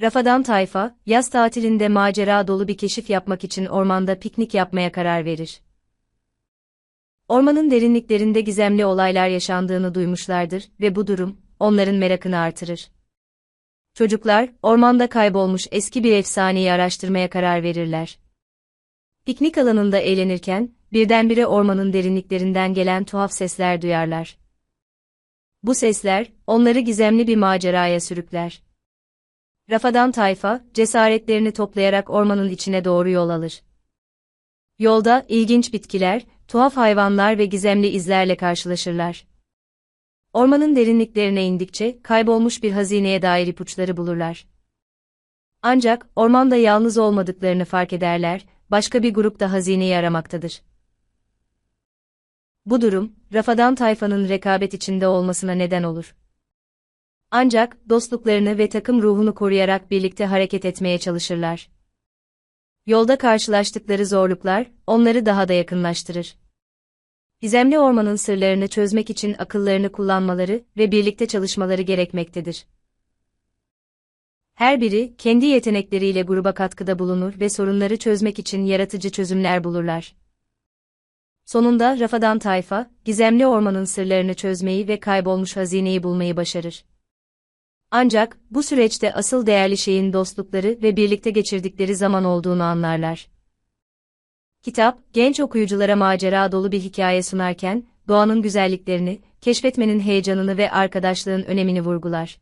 Rafadan tayfa, yaz tatilinde macera dolu bir keşif yapmak için ormanda piknik yapmaya karar verir. Ormanın derinliklerinde gizemli olaylar yaşandığını duymuşlardır ve bu durum, onların merakını artırır. Çocuklar, ormanda kaybolmuş eski bir efsaneyi araştırmaya karar verirler. Piknik alanında eğlenirken, birdenbire ormanın derinliklerinden gelen tuhaf sesler duyarlar. Bu sesler, onları gizemli bir maceraya sürükler. Rafadan tayfa, cesaretlerini toplayarak ormanın içine doğru yol alır. Yolda, ilginç bitkiler, tuhaf hayvanlar ve gizemli izlerle karşılaşırlar. Ormanın derinliklerine indikçe, kaybolmuş bir hazineye dair ipuçları bulurlar. Ancak, ormanda yalnız olmadıklarını fark ederler, başka bir grup da hazineyi aramaktadır. Bu durum, Rafadan tayfanın rekabet içinde olmasına neden olur. Ancak, dostluklarını ve takım ruhunu koruyarak birlikte hareket etmeye çalışırlar. Yolda karşılaştıkları zorluklar, onları daha da yakınlaştırır. Gizemli ormanın sırlarını çözmek için akıllarını kullanmaları ve birlikte çalışmaları gerekmektedir. Her biri, kendi yetenekleriyle gruba katkıda bulunur ve sorunları çözmek için yaratıcı çözümler bulurlar. Sonunda Rafadan Tayfa, gizemli ormanın sırlarını çözmeyi ve kaybolmuş hazineyi bulmayı başarır. Ancak, bu süreçte asıl değerli şeyin dostlukları ve birlikte geçirdikleri zaman olduğunu anlarlar. Kitap, genç okuyuculara macera dolu bir hikaye sunarken, doğanın güzelliklerini, keşfetmenin heyecanını ve arkadaşlığın önemini vurgular.